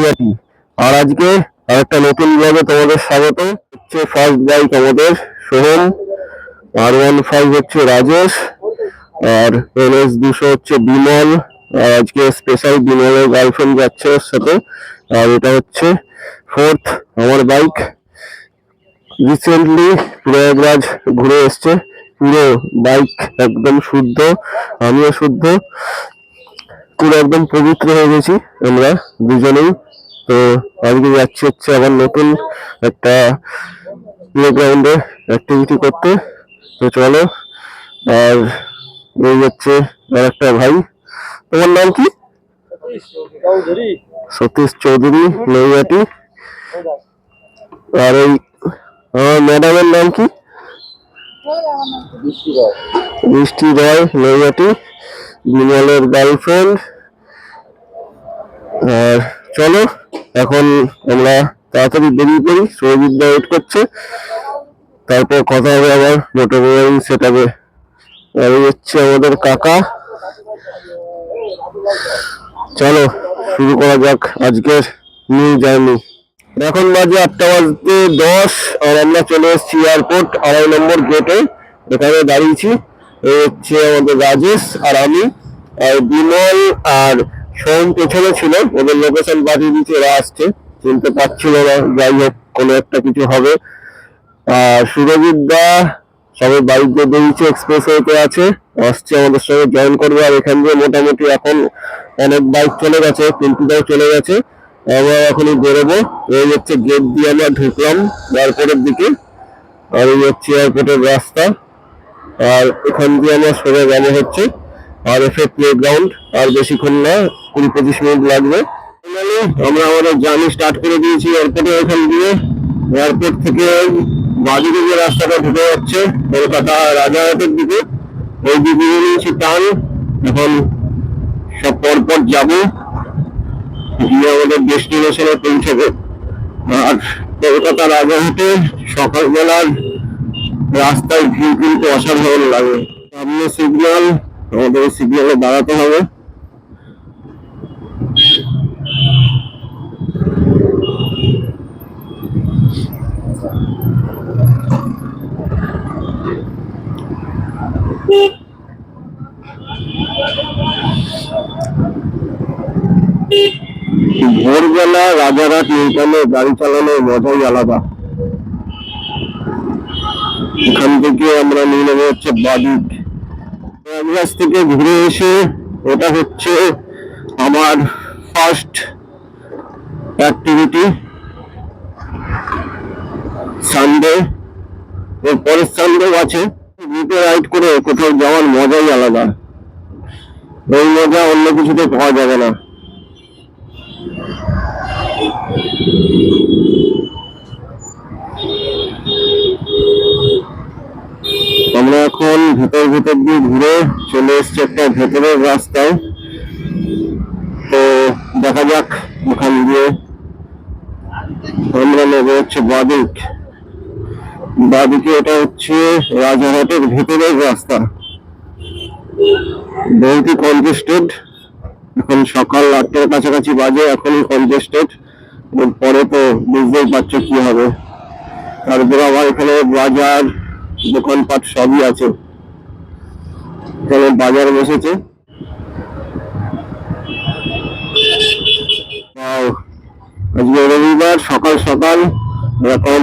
নৈয়াটি আর আজকে আরেকটা নতুন ব্লগে তোমাদের স্বাগত। হচ্ছে ফার্স্ট বাইক আমাদের সোহম আর ওয়ান ফাইভ হচ্ছে রাজেশ। আর এনএস দুশো হচ্ছে বিমল। আর আজকে স্পেশাল বিমলের গার্লফ্রেন্ড যাচ্ছে ওর সাথে। আর এটা হচ্ছে ফোর্থ আমার বাইক রিসেন্টলি প্রয়াগরাজ ঘুরে এসছে। পুরো বাইক একদম শুদ্ধ, আমিও শুদ্ধ। পুরো একদম পবিত্র হয়ে গেছি আমরা দুজনেই। তো আজকে যাচ্ছি হচ্ছে আবার নতুন একটা প্লেগ্রাউন্ডে অ্যাক্টিভিটি করতে। তো চলো, আর এই হচ্ছে আর একটা ভাই। তোমার নাম কি? সতীশ চৌধুরী নৈয়াটি আর এই আমার ম্যাডামের নাম কি? বৃষ্টি রয়। নৈয়াটি বিমলের গার্লফ্রেন্ড আর চলো, এখন আমরা তাড়াতাড়ি বেরিয়ে পড়ি দা ওয়েট করছে। তারপর কথা হবে আবার মোটর মোবাইল সেট আর হচ্ছে আমাদের কাকা। চলো, শুরু করা যাক আজকের নিউ জার্নি এখন বাজে আটটা বাজতে দশ, আর আমরা চলে এসেছি এয়ারপোর্ট আড়াই নম্বর গেটে এখানে দাঁড়িয়েছি। হচ্ছে আমাদের রাজেশ আর আমি, আর বিমল আর সোম পেছনে ছিল ওদের লোকেশন পাঠিয়ে দিচ্ছে ওরা আসছে। চিনতে পারছিল না, যাই হোক, কোনো একটা কিছু হবে। সুরজিৎ দা সবাই দিয়ে বেরিয়েছে এক্সপ্রেস ওয়েতে আছে। আসছে আমাদের সঙ্গে জয়েন করবে। আর এখান দিয়ে মোটামুটি এখন অনেক বাইক চলে গেছে পিন্টুটাও চলে গেছে। আমরা এখনই বেরোবো। এই হচ্ছে গেট দিয়ে আমরা ঢুকলাম এয়ারপোর্টের দিকে। আর এই হচ্ছে এয়ারপোর্টের রাস্তা। আর এখান দিয়ে আমরা সোজা যাব হচ্ছে আর এফ প্লে গ্রাউন্ড আর বেশিক্ষণ না কুড়ি পঁচিশ মিনিট লাগবে। আমরা আমাদের জার্নি স্টার্ট করে দিয়েছি এয়ারপোর্টে এখান দিয়ে। এয়ারপোর্ট থেকে বাদিকে যে রাস্তাটা ঢুকে যাচ্ছে, কলকাতা রাজারহাটের দিকে, ওই দিকে নিয়েছি টান। এখন সব পরপর যাব, গিয়ে আমাদের ডেস্টিনেশনে পৌঁছাবে। আর কলকাতা রাজারহাটে সকালবেলার রাস্তায় ভিউ কিন্তু অসাধারণ লাগে। সামনে সিগন্যাল আমাদের সিগন্যালে দাঁড়াতে হবে। ভোরবেলা রাজারহাট নিউটাউনে গাড়ি চালানোর মজাই আলাদা। এখান থেকে আমরা নিয়ে নেব হচ্ছে বাদিক প্রয়াগরাজ থেকে ঘুরে এসে ওটা হচ্ছে আমার ফার্স্ট অ্যাক্টিভিটি সানডে এর পরের সানডেও আছে। গ্রুপে রাইড করে কোথাও যাওয়ার মজাই আলাদা। এই মজা অন্য কিছুতে পাওয়া যাবে না। এখন ভেতর ভেতর দিয়ে ঘুরে চলে এসছি একটা ভেতরের রাস্তায়। তো দেখা যাক, ওখান দিয়ে আমরা নেব হচ্ছে বাদিক। বাদিকে এটা হচ্ছে রাজারহাটের ভেতরের রাস্তা। বহুতই কনজেস্টেড এখন সকাল আটটার কাছাকাছি বাজে, এখনই কনজেস্টেড পরে তো বুঝতেই পারছ কি হবে। তারপর আবার এখানে বাজার দোকানপাট সবই আছে। এখানে বাজার বসেছে। আজকে রবিবার, সকাল সকাল এখন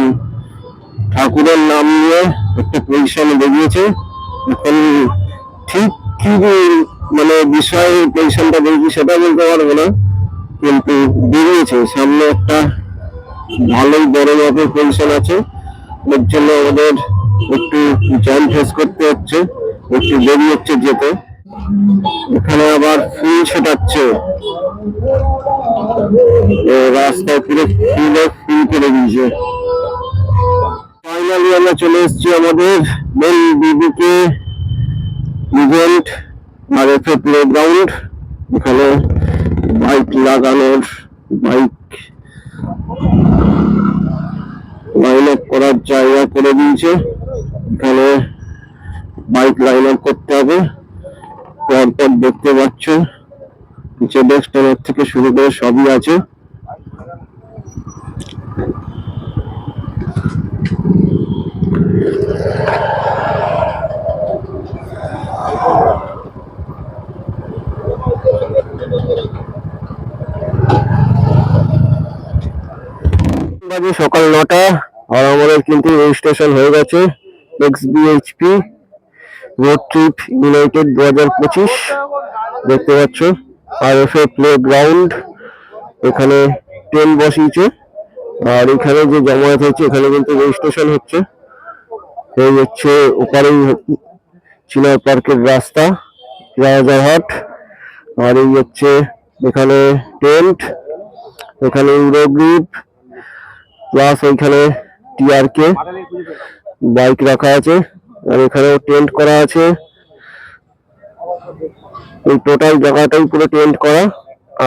ঠাকুরের নাম নিয়ে একটা পজিশনে বেরিয়েছে। এখন ঠিক কি মানে বিষয় পজিশনটা বেরিয়েছে সেটা বলতে পারব না, কিন্তু বেরিয়েছে। সামনে একটা ভালোই বড় মাপের পজিশন আছে। ওর জন্য আমাদের একটু জ্যাম ফেস করতে হচ্ছে, একটু দেরি হচ্ছে যেতে। এখানে আবার ফুল ছেটাচ্ছে। রাস্তায় পুরো ফুলে ফুল করে দিয়েছে। ফাইনালি আমরা চলে এসেছি আমাদের মেন বিবিকে ইভেন্ট আর এফে প্লে গ্রাউন্ড এখানে বাইক লাগানোর বাইক লাইন আপ করার জায়গা করে দিয়েছে। এখানে বাইক লাইন আপ করতে হবে। পরপর দেখতে পাচ্ছ। জেডএক্স টেনের থেকে শুরু করে সবই আছে। সকাল নটা। আর আমাদের কিন্তু রেজিস্ট্রেশন হয়ে গেছে। X BHP road trip united দু হাজার পঁচিশ, দেখতে পাচ্ছ আর এফ প্লে গ্রাউন্ড এখানে ট্রেন বসিয়েছে, আর এখানে যে জমায়েত হচ্ছে, এখানে কিন্তু রেজিস্ট্রেশন হচ্ছে, এই হচ্ছে ওপারেই চিনার পার্কের রাস্তা, রাজারহাট, আর এই হচ্ছে এখানে টেন্ট এখানে ইউরোগ্রিপ প্লাস ওইখানে টিআরকে বাইক রাখা আছে আর এখানেও টেন্ট করা আছে। এই টোটাল জায়গাটাই পুরো টেন্ট করা।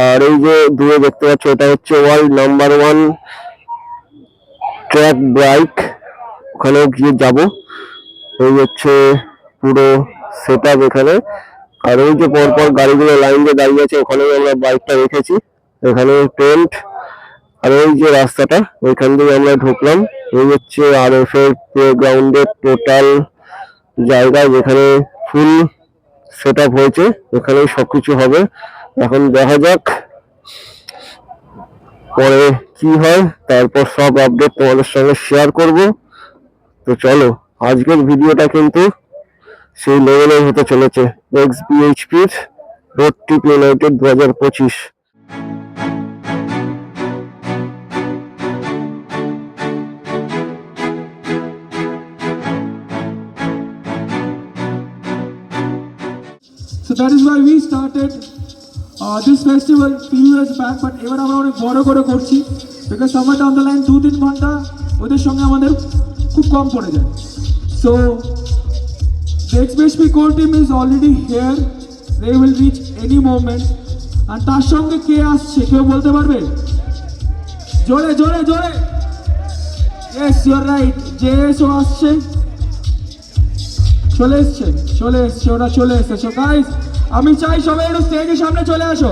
আর এই যে দূরে দেখতে পাচ্ছ, এটা হচ্ছে world number one track bike. ওখানেও গিয়ে যাব। এই হচ্ছে পুরো সেট এখানে। আর ওই যে পরপর গাড়িগুলো লাইন দিয়ে দাঁড়িয়ে আছে, ওখানেও আমরা বাইকটা রেখেছি। এখানে টেন্ট। আর ওই যে রাস্তাটা, ওইখান দিয়ে আমরা ঢুকলাম। এই হচ্ছে আর এফ প্লে গ্রাউন্ডের টোটাল জায়গা, যেখানে ফুল সেট আপ হয়েছে। এখানেই সবকিছু হবে। এখন দেখা যাক পরে কি হয়। তারপর সব আপডেট তোমাদের সঙ্গে শেয়ার করব। তো চলো, আজকের ভিডিওটা কিন্তু সেই লেভেলে হতে চলেছে। এক্স বিএইচপির রোড ট্রিপ ইউনাইটেড দু হাজার পঁচিশ। That is why we started uh, this festival few years back, but এবার আমরা অনেক বড় করে করছি because somewhere down the line দু তিন ঘণ্টা ওদের সঙ্গে আমাদের খুব কম পড়ে যায় so the XBHP core team is already here they will reach any moment আর তার সঙ্গে কে আসছে কেউ বলতে পারবে জোরে জোরে জোরে ইয়েস ইউর রাইট জেএসও আসছে চলে এসছে চলে এসছে ওরা চলে এসছে সো গাইস আমি চাই সবাই একটু স্টেজের সামনে চলে আসো।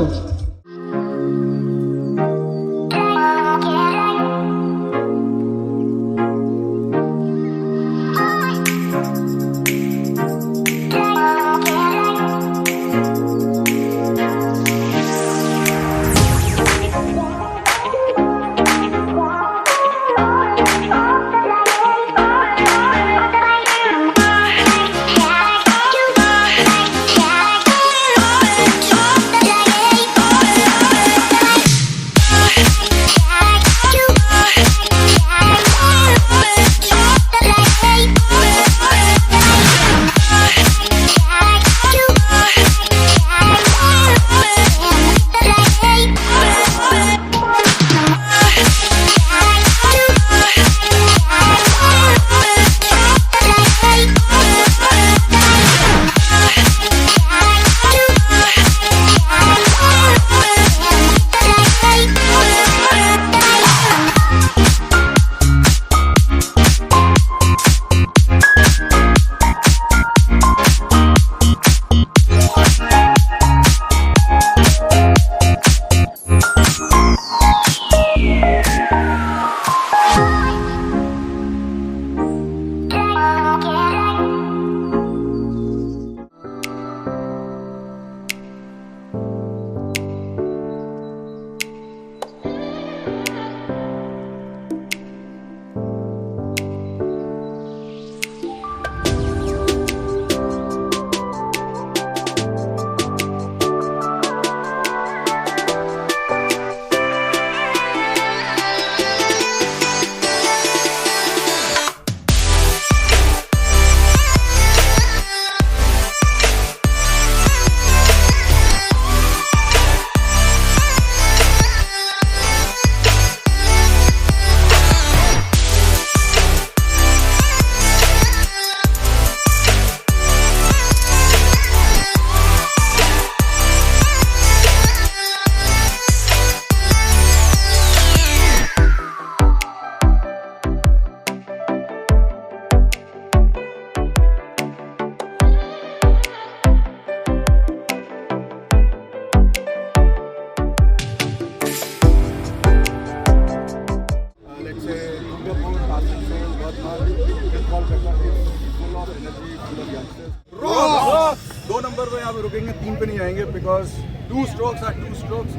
में रुकेंगे तीन पे नहीं जाएंगे because two strokes are two strokes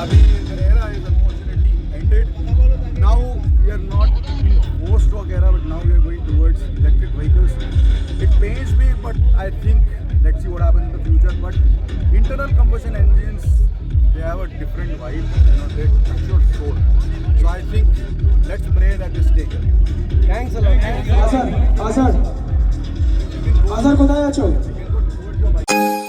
अभी era is unfortunately ended now we are not in four stroke era but now we are going towards electric vehicles it pains me but I think let's see what happens in the future but internal combustion engines they have a different vibe you know they touch your soul so i think let's pray that this take it Thanks a lot. আসার আসার আসার কোথায় আছো আজকে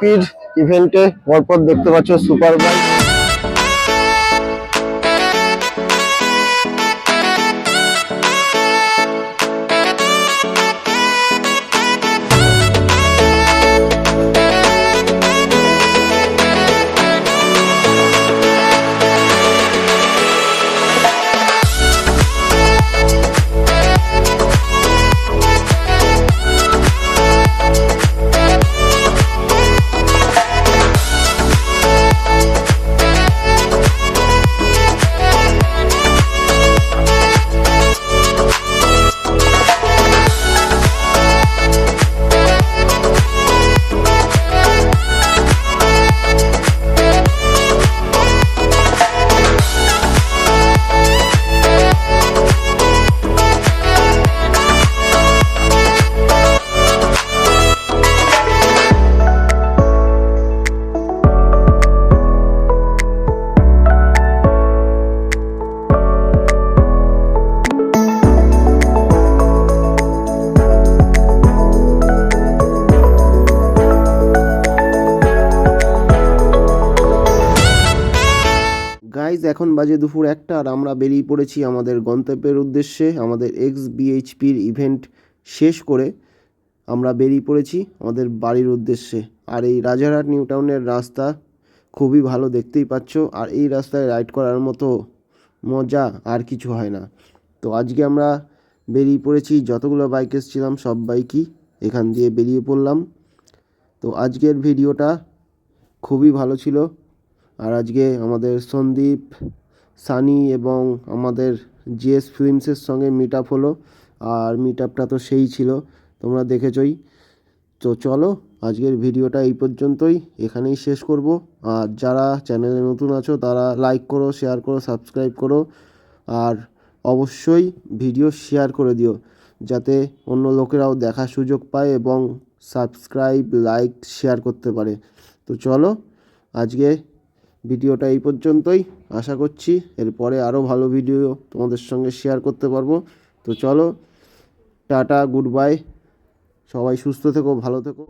বিএইচপির ইভেন্টে পরপর দেখতে পাচ্ছ সুপার বাইক এখন বাজে দুপুর একটা আর আমরা বেরিয়ে পড়েছি আমাদের গন্তব্যের উদ্দেশ্যে, আমাদের এক্স বিএইচপির ইভেন্ট শেষ করে আমরা বেরিয়ে পড়েছি আমাদের বাড়ির উদ্দেশ্যে। আর এই রাজারহাট নিউ টাউনের রাস্তা খুবই ভালো দেখতেই পাচ্ছ, আর এই রাস্তায় রাইড করার মতো মজা আর কিছু হয় না। তো আজকে আমরা বেরিয়ে পড়েছি, যতগুলো বাইক এসেছিলাম সব বাইকই এখান দিয়ে বেরিয়ে পড়লাম। তো আজকের ভিডিওটা খুবই ভালো ছিল। আর আজকে আমাদের সন্দীপ, সানি এবং আমাদের জিএস ফিল্মসের সঙ্গে মিট আপ হলো। আর মিট আপটা তো সেই ছিল, তোমরা দেখেছই। তো চলো, আজকের ভিডিওটা এই পর্যন্তই। এখানেই শেষ করব। আর যারা চ্যানেলে নতুন আছো, তারা লাইক করো শেয়ার করো সাবস্ক্রাইব করো। আর অবশ্যই ভিডিও শেয়ার করে দিও, যাতে অন্য লোকেরাও দেখার সুযোগ পায় এবং সাবস্ক্রাইব লাইক শেয়ার করতে পারে। তো চলো, আজকে ভিডিওটা এই পর্যন্তই। আশা করছি এরপরে আরও ভালো ভিডিও তোমাদের সঙ্গে শেয়ার করতে পারব। তো চলো, টাটা গুড বাই সবাই সুস্থ থেকো, ভালো থেকো।